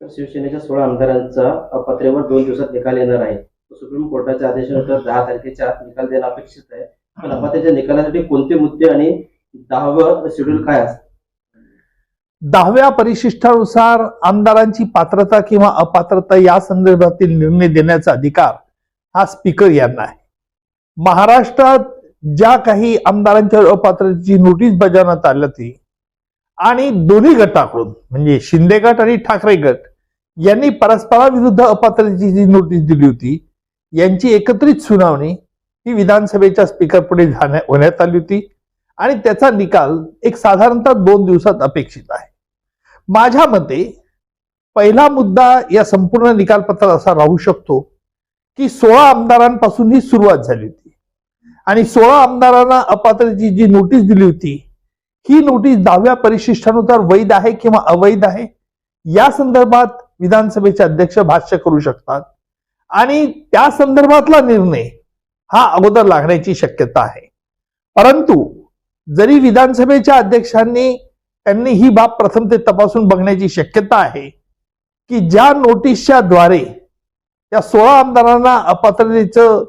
तर शिवसेनेच्या सोळा आमदारांचा अपात्रेवर दोन दिवसात निकाल येणार आहे. सुप्रीम कोर्टाच्या आदेशानुसार दहा तारखेच्या आत निकाल देणं अपेक्षित आहे. पण अपात्याच्या निकालासाठी कोणते मुद्दे आणि दहावं शेड्यूल काय असतं? दहाव्या परिशिष्टानुसार आमदारांची पात्रता किंवा अपात्रता या संदर्भातील निर्णय देण्याचा अधिकार हा स्पीकर यांना आहे. महाराष्ट्रात ज्या काही आमदारांच्या अपात्रतेची नोटीस बजावण्यात आली होती आणि दोन्ही गटाकडून म्हणजे शिंदे गट आणि ठाकरे गट यांनी परस्पराविरुद्ध अपात्रतेची जी नोटीस दिली होती यांची एकत्रित सुनावणी ही विधानसभेच्या स्पीकर पुढे होण्यात आली होती. आणि त्याचा निकाल एक साधारणतः दोन दिवसात अपेक्षित आहे. माझ्या मते पहिला मुद्दा या संपूर्ण निकालपत्रात असा राहू शकतो की सोळा आमदारांपासून ही सुरुवात झाली होती. आणि सोळा आमदारांना अपात्रतेची जी नोटीस दिली होती ही नोटीस दहाव्या परिशिष्टानुसार वैध आहे किंवा अवैध आहे? या संदर्भात विधानसभेचे अध्यक्ष भाष्य करू शकतात. आणि त्या संदर्भातला निर्णय हा अगोदर लागण्याची शक्यता आहे. परंतु जरी विधानसभेच्या अध्यक्षांनी त्यांनी ही बाब प्रथम ते तपासून बघण्याची शक्यता आहे की ज्या नोटीसच्या द्वारे त्या सोळा आमदारांना अपात्रतेचं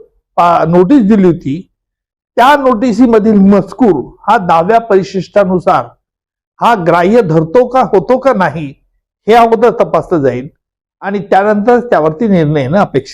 नोटीस दिली होती त्या नोटिसीमधील मजकूर हा दहाव्या परिशिष्टानुसार हा ग्राह्य धरतो का होतो का नाही हे अगोदर तपासलं जाईल आणि त्यानंतर त्यावरती निर्णय येणं अपेक्षित